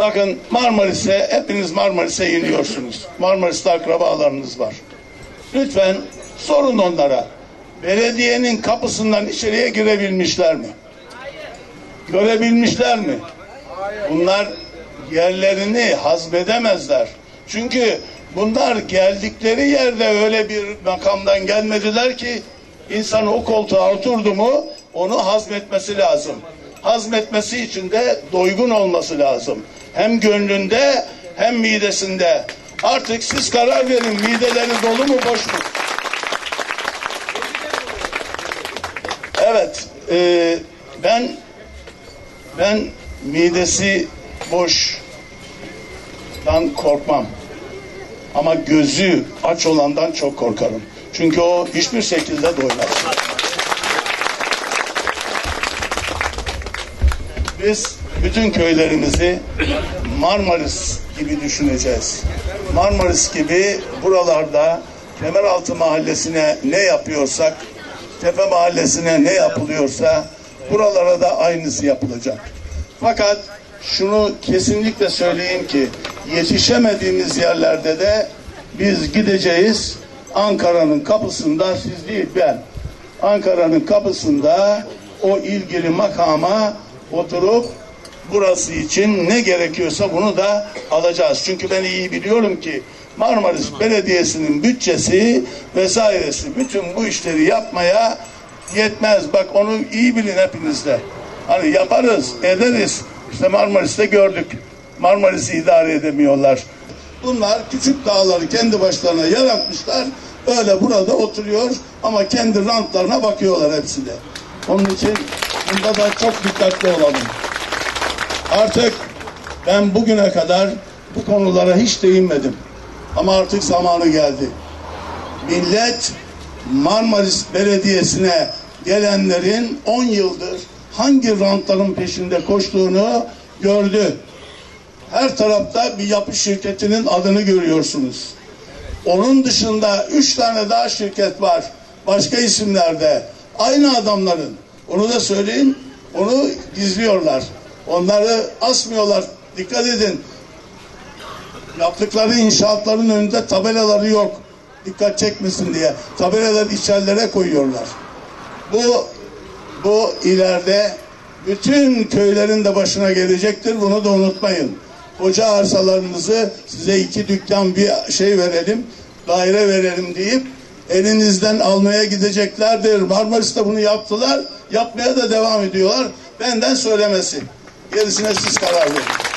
Bakın Marmaris'e, hepiniz Marmaris'e iniyorsunuz. Marmaris'te akrabalarınız var. Lütfen sorun onlara. Belediyenin kapısından içeriye girebilmişler mi? Görebilmişler mi? Bunlar yerlerini hazmedemezler. Çünkü bunlar geldikleri yerde öyle bir makamdan gelmediler ki insan o koltuğa oturdu mu onu hazmetmesi lazım. Hazmetmesi için de doygun olması lazım. Hem gönlünde hem midesinde. Artık siz karar verin mideleri dolu mu boş mu? Evet, e, ben ben midesi boştan korkmam. Ama gözü aç olandan çok korkarım. Çünkü o hiçbir şekilde doymaz. Biz bütün köylerimizi Marmaris gibi düşüneceğiz. Marmaris gibi buralarda Kemeraltı Mahallesi'ne ne yapıyorsak, Tepe Mahallesi'ne ne yapılıyorsa buralara da aynısı yapılacak. Fakat şunu kesinlikle söyleyeyim ki yetişemediğimiz yerlerde de biz gideceğiz Ankara'nın kapısında siz değil ben Ankara'nın kapısında o ilgili makama oturup burası için ne gerekiyorsa bunu da alacağız. Çünkü ben iyi biliyorum ki Marmaris Belediyesi'nin bütçesi vesairesi bütün bu işleri yapmaya yetmez. Bak onu iyi bilin hepiniz de. Hani yaparız, ederiz. İşte Marmaris'te gördük. Marmaris'i idare edemiyorlar. Bunlar küçük dağları kendi başlarına yaratmışlar. Öyle burada oturuyor ama kendi rantlarına bakıyorlar hepsi de. Onun için bunda da çok dikkatli olalım. Artık ben bugüne kadar bu konulara hiç değinmedim. Ama artık zamanı geldi. Millet Marmaris Belediyesi'ne gelenlerin 10 yıldır hangi rantların peşinde koştuğunu gördü. Her tarafta bir yapı şirketinin adını görüyorsunuz. Onun dışında üç tane daha şirket var. Başka isimlerde. Aynı adamların. Onu da söyleyeyim. Onu gizliyorlar. Onları asmıyorlar. Dikkat edin. Yaptıkları inşaatların önünde tabelaları yok. Dikkat çekmesin diye. Tabelaları içerilere koyuyorlar. Bu bu ileride bütün köylerin de başına gelecektir. Bunu da unutmayın. Koca arsalarınızı size iki dükkan bir şey verelim, daire verelim deyip elinizden almaya gideceklerdir. Marmaris'te bunu yaptılar. Yapmaya da devam ediyorlar. Benden söylemesi. Gerisine siz karar verin.